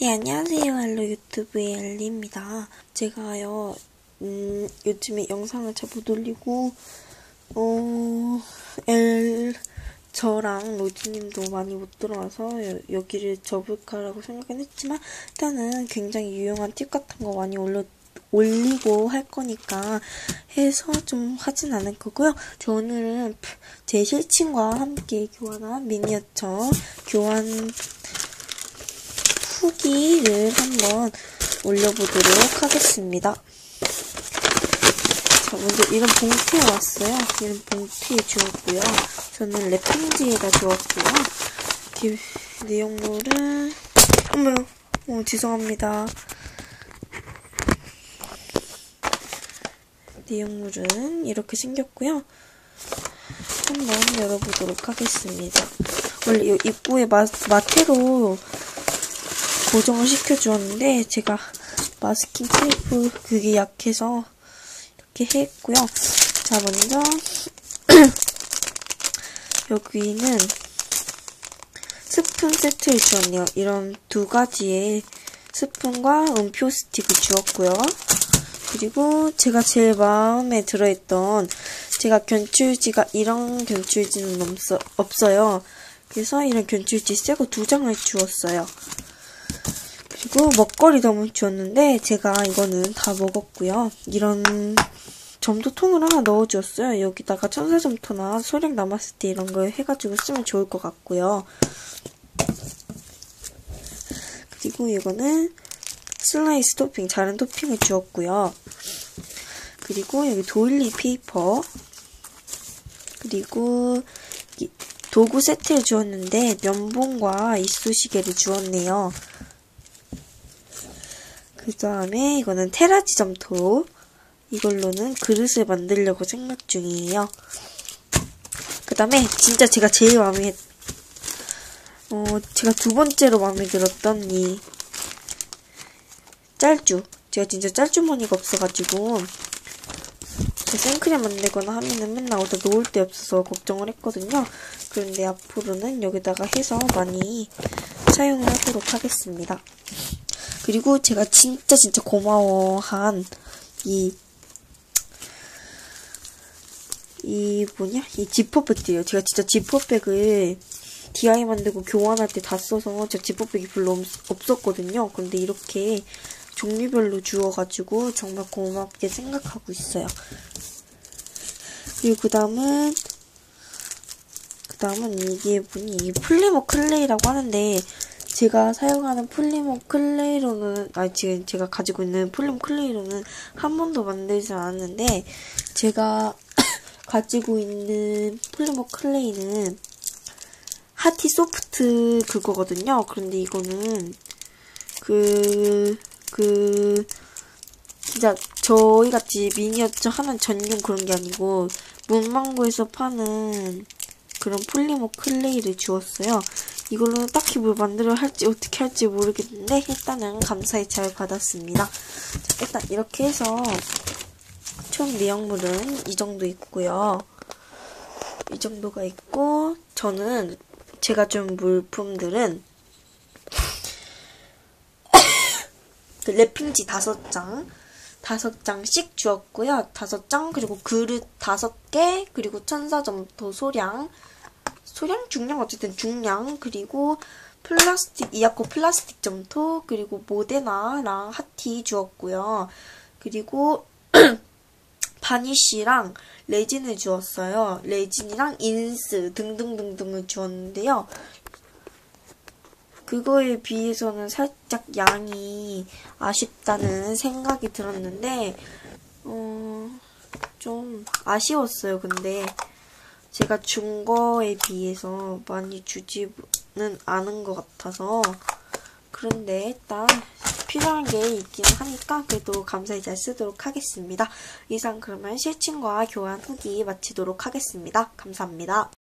네, 안녕하세요. 헬로 유튜브의 엘리입니다. 제가요, 음, 요즘에 영상을 잘 못 올리고, 어, 엘, 저랑 로즈님도 많이 못 들어와서 여, 여기를 접을까라고 생각은 했지만, 일단은 굉장히 유용한 팁 같은 거 많이 올려, 올리고 할 거니까 해서 좀 하진 않을 거고요. 저 오늘은 제 실친과 함께 교환한 미니어처 교환 후기를 한번 올려보도록 하겠습니다. 자, 먼저 이런 봉투에 왔어요. 이런 봉투에 주었고요. 저는 랩핑지에다 주었고요. 이렇게 내용물은, 어머, 어, 죄송합니다. 내용물은 이렇게 생겼고요. 한번 열어보도록 하겠습니다. 원래 이 입구에 마, 마테로 고정을 시켜주었는데 제가 마스킹 테이프 그게 약해서 이렇게 했고요. 자 먼저 여기는 스푼 세트를 주었네요. 이런 두 가지의 스푼과 음표 스틱을 주었고요. 그리고 제가 제일 마음에 들어했던 제가 견출지가 이런 견출지는 없어, 없어요. 그래서 이런 견출지 새거 두 장을 주었어요. 그리고 먹거리 너무 주었는데 제가 이거는 다 먹었고요. 이런 점토통을 하나 넣어주었어요. 여기다가 천사점토나 소량 남았을 때 이런 거 해가지고 쓰면 좋을 것 같고요. 그리고 이거는 슬라이스 토핑, 자른 토핑을 주었고요. 그리고 여기 도일리 페이퍼 그리고 도구 세트를 주었는데 면봉과 이쑤시개를 주었네요. 그 다음에 이거는 테라지 점토 이걸로는 그릇을 만들려고 생각 중이에요. 그 다음에 진짜 제가 제일 마음에 어 제가 두 번째로 마음에 들었던 이 짤주 제가 진짜 짤주머니가 없어가지고 생크림 만들거나 하면은 맨날 어디다 놓을 데 없어서 걱정을 했거든요. 그런데 앞으로는 여기다가 해서 많이 사용을 하도록 하겠습니다. 그리고 제가 진짜 진짜 고마워한 이, 이 뭐냐? 이 지퍼백들이에요. 제가 진짜 지퍼백을 DI 만들고 교환할 때 다 써서 제 지퍼백이 별로 없었거든요. 근데 이렇게 종류별로 주어가지고 정말 고맙게 생각하고 있어요. 그리고 그 다음은 그 다음은 이게 뭐니 이 플리머 클레이라고 하는데 제가 사용하는 플리머 클레이로는 아 지금 제가 가지고 있는 플리머 클레이로는 한 번도 만들지 않았는데 제가 가지고 있는 플리머 클레이는 하티 소프트 그거거든요. 그런데 이거는 그, 그, 진짜 저희 같이 미니어처 하는 전용 그런 게 아니고 문방구에서 파는 그런 폴리머 클레이를 주었어요. 이걸로는 딱히 뭘 만들어 할지 어떻게 할지 모르겠는데 일단은 감사히 잘 받았습니다. 자, 일단 이렇게 해서 총 내용물은 이 정도 있고요. 이 정도가 있고 저는 제가 준 물품들은 그 랩핑지 다섯 장 다섯 장씩 주었고요. 다섯 장 그리고 그릇 다섯 개 그리고 천사점토 소량 소량 중량 어쨌든 중량 그리고 플라스틱 이아코 플라스틱 점토 그리고 모데나랑 하티 주었고요. 그리고 바니쉬랑 레진을 주었어요. 레진이랑 인스 등등등등을 주었는데요. 그거에 비해서는 살짝 양이 아쉽다는 생각이 들었는데, 어, 좀 아쉬웠어요. 근데 제가 준 거에 비해서 많이 주지는 않은 것 같아서, 그런데 일단 필요한 게 있긴 하니까 그래도 감사히 잘 쓰도록 하겠습니다. 이상 그러면 실친과 교환 후기 마치도록 하겠습니다. 감사합니다.